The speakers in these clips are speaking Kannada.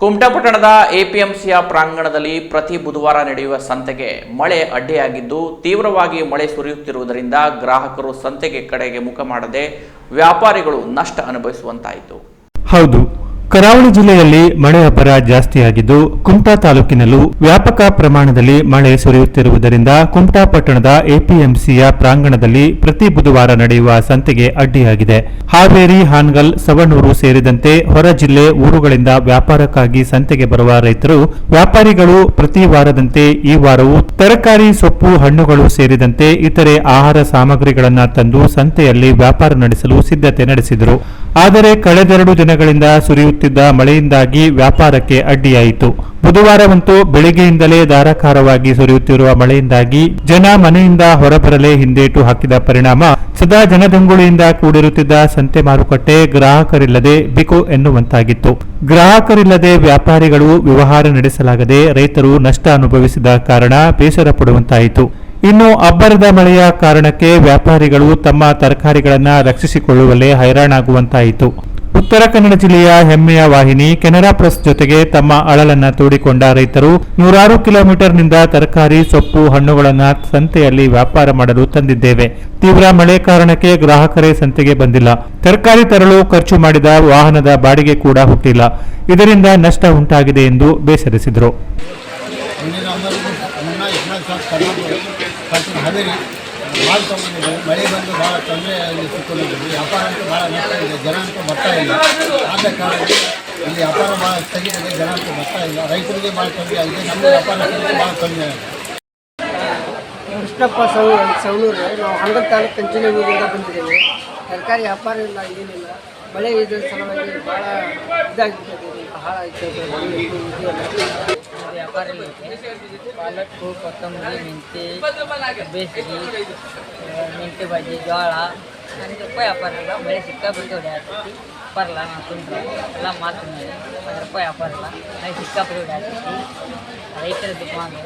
ಕುಮಟಾ ಎಪಿಎಂಸಿಯ ಪ್ರಾಂಗಣದಲ್ಲಿ ಪ್ರತಿ ಬುಧವಾರ ನಡೆಯುವ ಸಂತೆಗೆ ಮಳೆ ಅಡ್ಡಿಯಾಗಿದ್ದು, ತೀವ್ರವಾಗಿ ಮಳೆ ಸುರಿಯುತ್ತಿರುವುದರಿಂದ ಗ್ರಾಹಕರು ಸಂತೆಗೆ ಕಡೆಗೆ ಮುಖ ಮಾಡದೆ ವ್ಯಾಪಾರಿಗಳು ನಷ್ಟ ಅನುಭವಿಸುವಂತಾಯಿತು. ಹೌದು. ಕರಾವಳಿ ಜಿಲ್ಲೆಯಲ್ಲಿ ಮಳೆ ಅಪರ ಜಾಸ್ತಿಯಾಗಿದ್ದು ಕುಮಟಾ ತಾಲೂಕಿನಲ್ಲೂ ವ್ಯಾಪಕ ಪ್ರಮಾಣದಲ್ಲಿ ಮಳೆ ಸುರಿಯುತ್ತಿರುವುದರಿಂದ ಕುಮಟಾ ಪಟ್ಟಣದ ಎಪಿಎಂಸಿಯ ಪ್ರಾಂಗಣದಲ್ಲಿ ಪ್ರತಿ ಬುಧವಾರ ನಡೆಯುವ ಸಂತೆಗೆ ಅಡ್ಡಿಯಾಗಿದೆ. ಹಾವೇರಿ, ಹಾನಗಲ್, ಸವಣೂರು ಸೇರಿದಂತೆ ಹೊರ ಜಿಲ್ಲೆ ಊರುಗಳಿಂದ ವ್ಯಾಪಾರಕ್ಕಾಗಿ ಸಂತೆಗೆ ಬರುವ ರೈತರು, ವ್ಯಾಪಾರಿಗಳು ಪ್ರತಿ ವಾರದಂತೆ ಈ ವಾರವೂ ತರಕಾರಿ, ಸೊಪ್ಪು, ಹಣ್ಣುಗಳು ಸೇರಿದಂತೆ ಇತರೆ ಆಹಾರ ಸಾಮಗ್ರಿಗಳನ್ನು ತಂದು ಸಂತೆಯಲ್ಲಿ ವ್ಯಾಪಾರ ನಡೆಸಲು ಸಿದ್ಧತೆ ನಡೆಸಿದರು. ಆದರೆ ಕಳೆದೆರಡು ದಿನಗಳಿಂದ ಸುರಿಯುತ್ತಿದ್ದ ಮಳೆಯಿಂದಾಗಿ ವ್ಯಾಪಾರಕ್ಕೆ ಅಡ್ಡಿಯಾಯಿತು. ಬುಧವಾರವಂತೂ ಬೆಳಿಗ್ಗೆಯಿಂದಲೇ ಧಾರಾಕಾರವಾಗಿ ಸುರಿಯುತ್ತಿರುವ ಮಳೆಯಿಂದಾಗಿ ಜನ ಮನೆಯಿಂದ ಹೊರಬರಲೇ ಹಿಂದೇಟು ಹಾಕಿದ ಪರಿಣಾಮ, ಸದಾ ಜನದಂಗುಳಿಯಿಂದ ಕೂಡಿರುತ್ತಿದ್ದ ಸಂತೆ ಮಾರುಕಟ್ಟೆ ಗ್ರಾಹಕರಿಲ್ಲದೆ ಬಿಕು ಎನ್ನುವಂತಾಗಿತ್ತು. ಗ್ರಾಹಕರಿಲ್ಲದೆ ವ್ಯಾಪಾರಿಗಳು ವ್ಯವಹಾರ ನಡೆಸಲಾಗದೆ ರೈತರು ನಷ್ಟ ಅನುಭವಿಸಿದ ಕಾರಣ ಬೇಸರ ಪಡುವಂತಾಯಿತು ಇನ್ನು ಅಬ್ಬರದ ಮಳೆಯ ಕಾರಣಕ್ಕೆ ವ್ಯಾಪಾರಿಗಳು ತಮ್ಮ ತರಕಾರಿಗಳನ್ನು ರಕ್ಷಿಸಿಕೊಳ್ಳುವಲ್ಲೇ ಹೈರಾಣಾಗುವಂತಾಯಿತು. ಉತ್ತರ ಕನ್ನಡ ಜಿಲ್ಲೆಯ ಹೆಮ್ಮೆಯ ವಾಹಿನಿ ಕೆನರಾ ಪ್ರೆಸ್ ಜೊತೆಗೆ ತಮ್ಮ ಅಳಲನ್ನ ತೋಡಿಕೊಂಡ ರೈತರು ನೂರಾರು ಕಿಲೋಮೀಟರ್ನಿಂದ ತರಕಾರಿ, ಸೊಪ್ಪು, ಹಣ್ಣುಗಳನ್ನು ಸಂತೆಯಲ್ಲಿ ವ್ಯಾಪಾರ ಮಾಡಲು ತಂದಿದ್ದೇವೆ. ತೀವ್ರ ಮಳೆ ಕಾರಣಕ್ಕೆ ಗ್ರಾಹಕರೇ ಸಂತೆಗೆ ಬಂದಿಲ್ಲ. ತರಕಾರಿ ತರಲು ಖರ್ಚು ಮಾಡಿದ ವಾಹನದ ಬಾಡಿಗೆ ಕೂಡ ಹುಟ್ಟಿಲ್ಲ. ಇದರಿಂದ ನಷ್ಟ ಉಂಟಾಗಿದೆ ಎಂದು ಬೇಸರಿಸಿದರು. ಭಾಳ ತೊಗೊಂಡಿದೆ ಮಳೆ ಬಂದು ಭಾಳ ತೊಂದರೆ ಸಿಕ್ಕೊಂಡಿದ್ದೀವಿ. ವ್ಯಾಪಾರ ಅಂತೂ ಭಾಳ ನಷ್ಟ ಇದೆ. ಜನ ಅಂತೂ ಬರ್ತಾ ಇಲ್ಲ. ಆದ ಕಾರಣ ಇಲ್ಲಿ ವ್ಯಾಪಾರ ಭಾಳ ಸ್ಥಗಿತದೆ ಜನ ಅಂತೂ ಬರ್ತಾ ಇಲ್ಲ. ರೈತರಿಗೆ ಭಾಳ ತೊಂದರೆ ಆಗಿದೆ. ನಮ್ಮ ವ್ಯಾಪಾರಸ್ಥರಿಗೆ ಭಾಳ ತೊಂದರೆ ಆಗಿದೆ. ಕೃಷ್ಣಪ್ಪ ಸೌ ಸೌನೂರು, ನಾವು ಹಂಗಲ್ ತಾಲೂಕು ಕಂಚಿನೂರಿಂದ ಬಂದಿದ್ದೇವೆ. ತರಕಾರಿ ವ್ಯಾಪಾರ ಇಲ್ಲ ಏನಿಲ್ಲ. ಮಳೆ ಇದ್ರ ಸಲುವಾಗಿ ಭಾಳ ಇದಾಗಿರ್ತದೆ ಬಹಳ ಐತೆ ವ್ಯಾಪಾರ ಪಾಲಕ್ಕು ಕೊತ್ತಂಬರಿ ಮೆಂತೆ ಬೇಸಿಗೆ ಮೆಂತೆ ಬಜ್ಜಿ ಜೋಳ ನನಗೆ ರೂಪಾಯಿ ವ್ಯಾಪಾರ ಇಲ್ಲ ಮಳೆ ಸಿಕ್ಕಾಪಟ್ಟೆ ಹೊಡೆಯತ್ತೈತಿ ಬರಲ್ಲ ನಾನು ತುಂಬ್ರೆ ಎಲ್ಲ ಮಾತು ಅದ್ರ ರೂಪಾಯಿ ವ್ಯಾಪಾರ ಇಲ್ಲ ನನಗೆ ಸಿಕ್ಕಾಪಟ್ಟೆ ಹೊಡೆಯತ್ತೈತಿ ರೈತರ ದುಕಾನು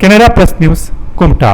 ಕೆನರಾ ಪ್ಲಸ್ ನ್ಯೂಸ್ ಕುಮಟಾ